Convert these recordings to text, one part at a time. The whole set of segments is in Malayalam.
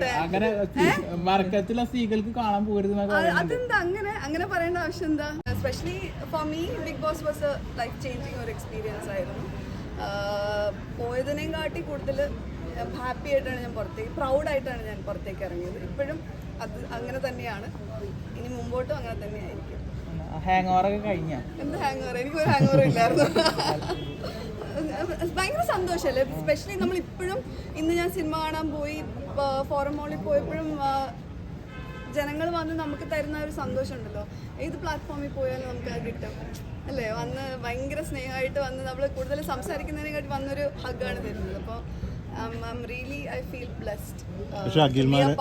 പറയട്ടെ അങ്ങനെ മറക്കത്തിലുള്ള സ്ത്രീകൾക്ക് കാണാൻ പറയുന്നുണ്ട്. അതെന്താ അങ്ങനെ? അങ്ങനെ പറയേണ്ട ആവശ്യം എന്താ? Specially for me Bigg Boss was life changing ഒരു എക്സ്പീരിയൻസ് ആയിരുന്നു. പോയതിനേയും കാട്ടി കൂടുതൽ ഹാപ്പി ആയിട്ടാണ് ഞാൻ പുറത്തേക്ക് പ്രൗഡായിട്ടാണ് ഞാൻ പുറത്തേക്ക് ഇറങ്ങിയത്. ഇപ്പോഴും അത് അങ്ങനെ തന്നെയാണ്. ഇനി മുമ്പോട്ടും അങ്ങനെ തന്നെയായിരിക്കും. ഹാങ് ഓവർ ഒക്കെ കഴിഞ്ഞ? എന്ത് ഹാങ് ഓവർ എനിക്കൊരു ഹാങ് ഓവർ ഇല്ലായിരുന്നു. ഭയങ്കര സന്തോഷമല്ലേ? സ്പെഷ്യലി നമ്മൾ ഇപ്പോഴും ഇന്ന് ഞാൻ സിനിമ കാണാൻ പോയി ഫോറം മോളിൽ പോയപ്പോഴും ജനങ്ങൾ വന്ന് നമുക്ക് തരുന്ന ഒരു സന്തോഷം ഉണ്ടല്ലോ ഏത് പ്ലാറ്റ്ഫോമിൽ പോയാലും നമുക്ക് അത് കിട്ടും. അല്ലേ? വന്ന് ഭയങ്കര സ്നേഹമായിട്ട് വന്ന് നമ്മൾ കൂടുതൽ സംസാരിക്കുന്നതിനെക്കാട്ടി വന്നൊരു ഹഗ്ഗാണ് തരുന്നത്. അപ്പോൾ പക്ഷെ അഖിൽമാരെ-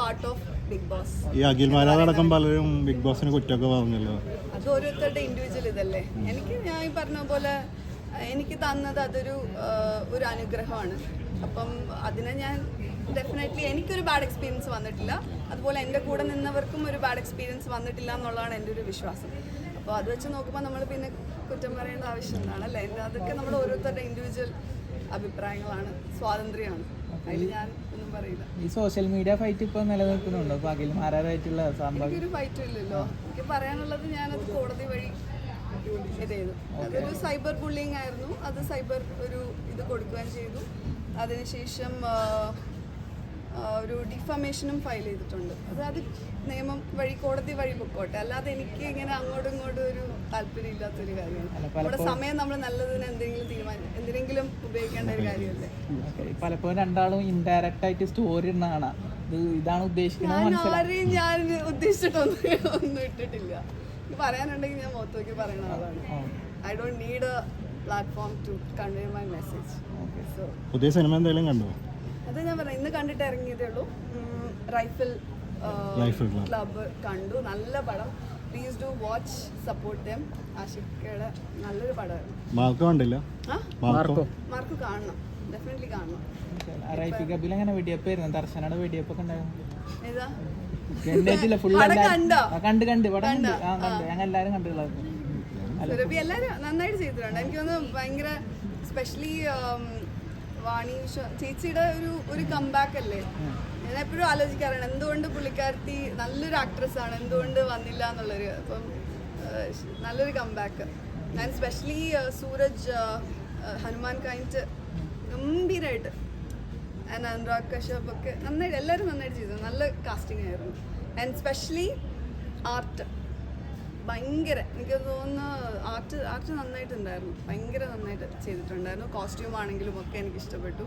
ഈ അഖിൽമാരാടക്കം പലരും ബിഗ് ബോസിന് കുറ്റമൊക്കെ പറഞ്ഞല്ലോ. അത് ഓരോരുത്തരുടെ ഇൻഡിവിജ്വൽ ഇതല്ലേ? എനിക്ക് ഞാൻ ഈ പറഞ്ഞ പോലെ എനിക്ക് തന്നത് അതൊരു ഒരു അനുഗ്രഹമാണ്. അപ്പം അതിനെ ഞാൻ ഡെഫിനറ്റ്ലി എനിക്കൊരു ബാഡ് എക്സ്പീരിയൻസ് വന്നിട്ടില്ല. അതുപോലെ എന്റെ കൂടെ നിന്നവർക്കും ഒരു ബാഡ് എക്സ്പീരിയൻസ് വന്നിട്ടില്ല എന്നുള്ളതാണ് എന്റെ ഒരു വിശ്വാസം. അപ്പോൾ അത് വെച്ച് നോക്കുമ്പോൾ നമ്മൾ പിന്നെ കുറ്റം പറയേണ്ട ആവശ്യം എന്താണ് അല്ലേ? എന്റെ അതൊക്കെ നമ്മുടെ ഓരോരുത്തരുടെ ഇൻഡിവിജ്വൽ അഭിപ്രായങ്ങളാണ് സ്വാതന്ത്ര്യമാണ്. അതിൽ ഞാൻ ഒന്നും പറയില്ല. ഈ സോഷ്യൽ മീഡിയ ഫൈറ്റ് ഇപ്പൊ നിലനിൽക്കുന്നുണ്ടോ? എനിക്കൊരു ഫൈറ്റും ഇല്ലല്ലോ. എനിക്ക് പറയാനുള്ളത് ഞാനത് കോടതി ചെയ്തു അതൊരു സൈബർ ബുള്ളിങ് ആയിരുന്നു. അത് സൈബർ ഒരു ഇത് കൊടുക്കുകയും ചെയ്തു. അതിനുശേഷം ഒരു ഡിഫമേഷനും ഫയൽ ചെയ്തിട്ടുണ്ട്. അത് അത് നിയമം വഴി കോടതി വഴി പൊക്കോട്ടെ അല്ലാതെ എനിക്ക് ഇങ്ങനെ അങ്ങോട്ടും ഇങ്ങോട്ടും ഒരു താല്പര്യം ഇല്ലാത്തൊരു കാര്യമാണ് നമ്മുടെ സമയം നമ്മൾ നല്ലതിന് എന്തെങ്കിലും തീരുമാനം എന്തിനെങ്കിലും ഉപയോഗിക്കേണ്ട ഒരു കാര്യമല്ലേ? പലപ്പോഴും രണ്ടാളും ഇൻഡയറക്റ്റ് ആയിട്ട് സ്റ്റോറി ഇടുന്നതാണ് ഇത് ഇതാണ് ഉദ്ദേശിക്കുന്നത് ഞാൻ ആരെയും ഞാൻ ഉദ്ദേശിച്ചിട്ടൊന്നും ഒന്നും ഇട്ടിട്ടില്ല. പറയാനുണ്ടെങ്കിൽ ഞാൻ മുഖത്ത് നോക്കി പറയുന്ന ആളാണ്. I don't need a platform to convey my message so പുതിയ സിനിമ എന്തെങ്കിലും കണ്ടോ? അത് ഞാൻ പറയാം. ഇന്ന് കണ്ടിട്ട് ഇറങ്ങിയതേ ഉള്ളൂ. റൈഫിൾ ക്ലബ് ക്ലബ്ബ് കണ്ടു. നല്ല പടം. Please do watch support them നല്ലൊരു പടമായിരുന്നു. മാർക്ക് കണ്ടില്ല? ആ? മാർക്കോ. മാർക്ക് കാണണം. ഡെഫിനറ്റ്ലി കാണണം. റൈഫി കബിൽ അങ്ങനെ വെടിയപ്പ് ആയിരുന്നു? ദർശനയുടെ വെടിയപ്പൊക്കെ ഉണ്ടായിരുന്നു ഏതാ? കണ്ടിട്ടില്ല ഫുൾ പടം കണ്ടോ? കണ്ട് കണ്ട്. ഇവിടെ കണ്ട്? ആ കണ്ട്. ഞങ്ങൾ എല്ലാരും കണ്ടുകളായിരുന്നു സുരഭി എല്ലാവരും നന്നായിട്ട് ചെയ്തിട്ടുണ്ട്. എനിക്ക് തോന്നുന്നു ഭയങ്കര സ്പെഷ്യലി വാണി ചേച്ചിയുടെ ഒരു ഒരു കംബാക്ക് അല്ലേ? ഞാൻ എപ്പോഴും ആലോചിക്കാറാണ് എന്തുകൊണ്ട് പുള്ളിക്കാരത്തി നല്ലൊരു ആക്ട്രസ് ആണ് എന്തുകൊണ്ട് വന്നില്ല എന്നുള്ളൊരു അപ്പം നല്ലൊരു കംബാക്ക് ഞാൻ സ്പെഷ്യലി സൂരജ് ഹനുമാൻ കായിന്റ് ഗംഭീരമായിട്ട് ആൻഡ് അനുരാഗ് കശ്യപ് ഒക്കെ നന്നായിട്ട് എല്ലാവരും നന്നായിട്ട് ചെയ്തു. നല്ല കാസ്റ്റിംഗ് ആയിരുന്നു. ആൻഡ് സ്പെഷ്യലി ആർട്ട് ഭയങ്കര എനിക്ക് തോന്നുന്നു ആർട്ട് ആർട്ട് നന്നായിട്ടുണ്ടായിരുന്നു. ഭയങ്കര നന്നായിട്ട് ചെയ്തിട്ടുണ്ടായിരുന്നു. കോസ്റ്റ്യൂം ആണെങ്കിലും ഒക്കെ എനിക്ക് ഇഷ്ടപ്പെട്ടു.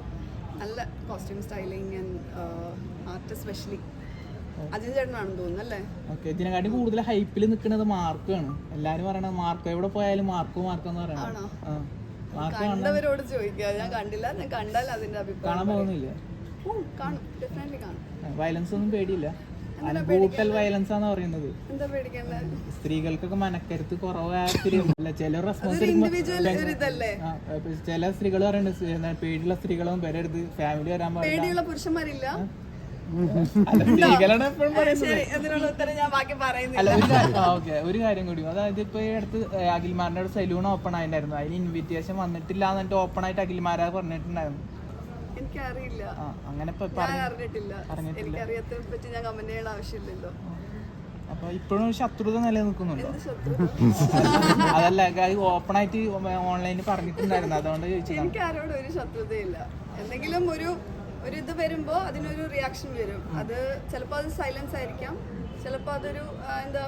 നല്ല costume styling and art specially Ajin ചേട്ടനാണെന്ന് തോന്നുന്നു അല്ലേ? ഓക്കെ ഇതിനെക്കാട്ടി കൂടുതൽ ഹൈപ്പിൽ നിൽക്കുന്നത് മാർക്കാണ് എല്ലാരും പറയണത് മാർക്കോ. എവിടെ പോയാലും മാർക്കോ മാർക്കോ എന്ന് പറയണത് ആണോ? കണ്ടവരോട് ചോദിക്കുക ഞാൻ കണ്ടില്ല. ഞാൻ കണ്ടാൽ അതിന്റെ അഭിപ്രായം കാണും. ഡെഫിനറ്റ്ലി കാണും. വയലൻസ് ഒന്നും പേടിയില്ല. കൂട്ടൽ വയലൻസ് ആണെന്ന് പറയുന്നത്. സ്ത്രീകൾക്കൊക്കെ മനക്കരുത്ത് കുറവായ ചില റെസ്പോൺസ് ചില സ്ത്രീകൾ പറയുന്നുണ്ട് പേടിയുള്ള സ്ത്രീകളൊന്നും വരരുത് ഫാമിലി വരാൻ പാടില്ല. പേടിയുള്ള പുരുഷന്മാരില്ല? ഒരു കാര്യം ഓക്കെ. ഒരു കാര്യം കൂടി. അതായത് ഇപ്പൊ ഈ അടുത്ത് അഖിൽമാരുടെ സലൂൺ ഓപ്പൺ ആയിട്ടുണ്ടായിരുന്നു. അതിന് ഇൻവിറ്റേഷൻ വന്നിട്ടില്ല എന്നിട്ട് ഓപ്പൺ ആയിട്ട് അഖിൽമാരാ പറഞ്ഞിട്ടുണ്ടായിരുന്നു. എനിക്കറിയില്ല. അങ്ങനെ അറിഞ്ഞിട്ടില്ല. അപ്പൊ ഇപ്പോഴും ശത്രുത നിലനിൽക്കുന്നുണ്ടോ? അതല്ല ഓപ്പൺ ആയിട്ട് ഓൺലൈനിൽ പറഞ്ഞിട്ടുണ്ടായിരുന്നു. അതുകൊണ്ട് ചോദിച്ചു എനിക്ക് ആരോടും ഒരു ശത്രുതയില്ല. എന്തെങ്കിലും ഒരു ഒരു ഇത് വരുമ്പോൾ അതിനൊരു റിയാക്ഷൻ വരും. അത് ചിലപ്പോൾ അത് സൈലൻസ് ആയിരിക്കാം. ചിലപ്പോൾ അതൊരു എന്താ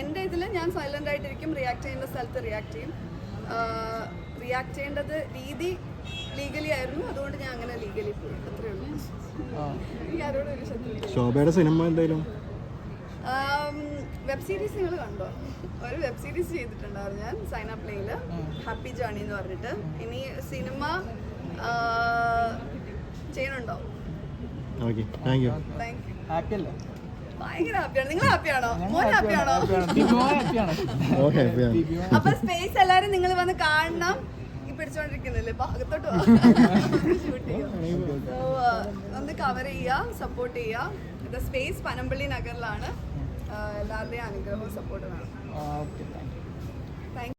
എന്റെ ഇതിൽ ഞാൻ സൈലന്റ് ആയിട്ടിരിക്കും. റിയാക്ട് ചെയ്യുന്ന സ്ഥലത്ത് റിയാക്ട് ചെയ്യും. റിയാക്ട് ചെയ്യേണ്ടത് രീതി ലീഗലി ആയിരുന്നു. അതുകൊണ്ട് ഞാൻ അങ്ങനെ ലീഗലി പോയി. അത്രയേ ഉള്ളൂ. ആ. എനിക്ക് ആരോടും ഒരു ശോഭയുടെ സിനിമ വെബ് സീരീസ് നിങ്ങൾ കണ്ടോ? ഒരു വെബ് സീരീസ് ചെയ്തിട്ടുണ്ടായിരുന്നു ഞാൻ സൈൻ അപ്പ് പ്ലേയിൽ ഹാപ്പി ജേണി എന്ന് പറഞ്ഞിട്ട്. ഇനി സിനിമ ചെയ്യണുണ്ടോ ഓക്കെ താങ്ക് യു ഹാപ്പി അല്ലേ? ഭയങ്കര ഹാപ്പിയാണ് നിങ്ങൾ ഹാപ്പിയാണോ മോൻ ഹാപ്പിയാണോ ബിബിയോ ഹാപ്പിയാണ് ഓക്കെ അപ്പൊ സ്പേസ് എല്ലാരും നിങ്ങൾ വന്ന് കാണണം. ഈ പിടിച്ചോണ്ടിരിക്കുന്നില്ലേ ഭാഗത്തോട്ട് ചെയ്യാം. ഒന്ന് കവർ ചെയ്യുക സപ്പോർട്ട് ചെയ്യുക സ്പേസ് പനമ്പള്ളി നഗറിലാണ്. എല്ലാവരുടെയും അനുഗ്രഹവും സപ്പോർട്ടും യു